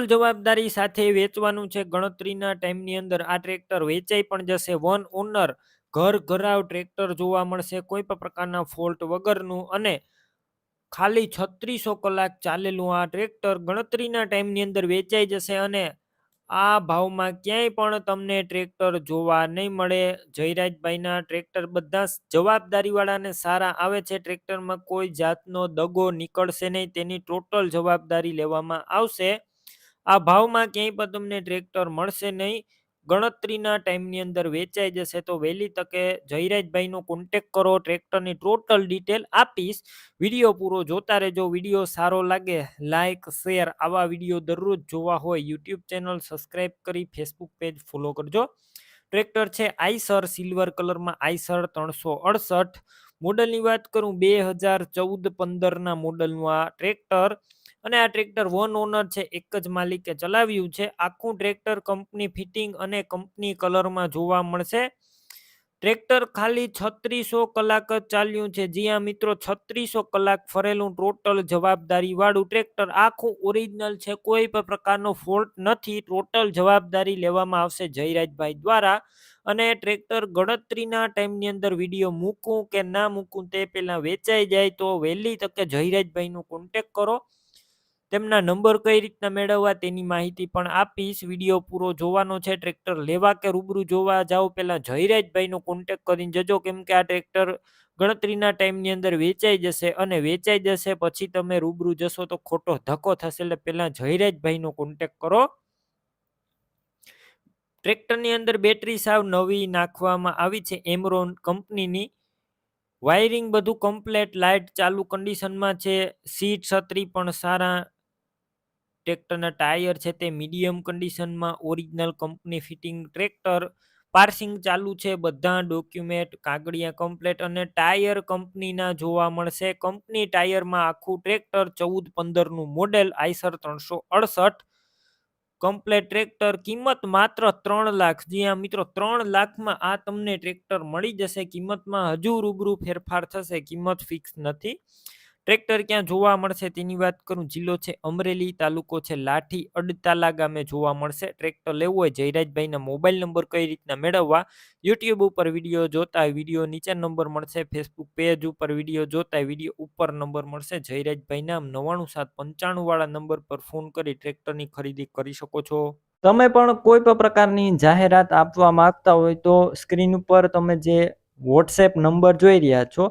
Total જવાબદારી સાથે વેચવાનું છે. ગણતરીના ટાઈમની અંદર આ ટ્રેક્ટર વેચાઈ પણ જશે. વન ઓનર ઘર ઘરાવ ટ્રેક્ટર જોવા મળશે. કોઈ પણ પ્રકારના ફોલ્ટ વગરનું અને ખાલી છત્રીસો કલાક ચાલેલું આ ટ્રેક્ટર ગણતરીના ટાઈમની અંદર વેચાઈ જશે અને આ ભાવમાં ક્યાંય પણ તમને ટ્રેક્ટર જોવા નહીં મળે. જયરાજભાઈના ટ્રેક્ટર બધા જવાબદારીવાળાને સારા આવે છે. ટ્રેક્ટરમાં કોઈ જાતનો દગો નીકળશે નહીં. તેની ટોટલ જવાબદારી લેવામાં આવશે. આ ભાવમાં ક્યાંય પણ તમને ટ્રેક્ટર મળશે નહીં. ગણતરીના ટાઈમની અંદર વેચાઈ જશે તો વહેલી તકે જયરાજભાઈનો કોન્ટેક કરો ટ્રેક્ટરની ટોટલ ડિટેલ આપીશ. વીડિયો પૂરો જોતા રહેજો, વીડિયો સારો લાગે લાઇક શેર આવા વીડિયો દરરોજ જોવા હોય યુટ્યુબ ચેનલ સબસ્ક્રાઈબ કરી ફેસબુક પેજ ફોલો કરજો. ટ્રેક્ટર છે આઈસર સિલ્વર કલરમાં આઈસર ત્રણસો અડસઠ. મોડલની વાત કરું, બે હજાર ચૌદ પંદરના મોડલનું આ ટ્રેક્ટર અને આ ટ્રેક્ટર વન ઓનર છે, એક જ માલિકે ચલાવ્યું છે. આખું ટ્રેક્ટર કંપની ફિટિંગ અને કંપની કલરમાં જોવા મળશે. ટ્રેક્ટર ખાલી છત્રીસો કલાક જ ચાલ્યું છે. જી મિત્રો, છત્રીસો કલાક ફરેલું ટોટલ જવાબદારી વાળું ટ્રેક્ટર આખું ઓરિજિનલ છે. કોઈ પણ પ્રકારનો ફોલ્ટ નથી. ટોટલ જવાબદારી લેવામાં આવશે જયરાજભાઈ દ્વારા. અને ટ્રેક્ટર ગણતરીના ટાઈમની અંદર વીડિયો મૂકું કે ના મૂકું તે પહેલાં વેચાઈ જાય તો વહેલી તકે જયરાજભાઈનો કોન્ટેક કરો. તેમના નંબર કઈ રીતના મેળવવા તેની માહિતી પણ આપીશ. વીડિયો પૂરો જોવાનો છે. ટ્રેક્ટર લેવા કે રૂબરૂ જોવા જાઓ, પહેલાં જયરાજભાઈનો કોન્ટેક કરીને જજો. કેમ કે આ ટ્રેક્ટર ગણતરીના ટાઈમની અંદર વેચાઈ જશે અને વેચાઈ જશે, પછી તમે રૂબરૂ જશો તો ખોટો ધક્કો થશે. એટલે પહેલાં જયરાજભાઈનો કોન્ટેક કરો. ટ્રેક્ટરની અંદર બેટરી સાવ નવી નાખવામાં આવી છે. એમરોન કંપનીની. વાયરિંગ બધું કમ્પ્લેટ લાઇટ ચાલુ કન્ડિશનમાં છે. સીટ, છત્રી પણ સારા ટ્રેક્ટરના ટાયર છે તે મીડિયમ કન્ડિશનમાં original company fitting tractor, passing ચાલુ છે, બધા ડોક્યુમેન્ટ કાગળિયા કમ્પ્લેટ અને ટાયર કંપનીના જોવા મળશે. કંપની ટાયરમાં આખું ટ્રેક્ટર ચૌદ પંદરનું મોડેલ, આઈસર ત્રણસો અડસઠ. કમ્પ્લેટ ટ્રેક્ટર કિંમત માત્ર ત્રણ લાખ. જી આ મિત્રો, ત્રણ લાખમાં આ તમને ટ્રેક્ટર મળી જશે. કિંમતમાં હજુ રૂબરૂ ફેરફાર થશે. કિંમત ફિક્સ નથી. ટ્રેક્ટર ક્યાં જોવા મળશે તેની વાત કરું. જિલ્લો છે અમરેલી, તાલુકો છે લાઠી. અડતાલા ગામે જોવા મળશે. ટ્રેક્ટર લેવું હોય જયરાજભાઈના મોબાઈલ નંબર કઈ રીતના મેળવવા? યુટ્યુબ ઉપર વીડિયો જોતા વીડિયો નીચે નંબર મળશે. ફેસબુક પેજ ઉપર વીડિયો જોતા વીડિયો ઉપર નંબર મળશે. જયરાજભાઈના નવ્વાણું સાત પંચાણું વાળા નંબર પર ફોન કરી ટ્રેક્ટરની ખરીદી કરી શકો છો. તમે પણ કોઈ પણ પ્રકારની જાહેરાત આપવા માંગતા હોય તો સ્ક્રીન ઉપર તમે જે વોટ્સએપ નંબર જોઈ રહ્યા છો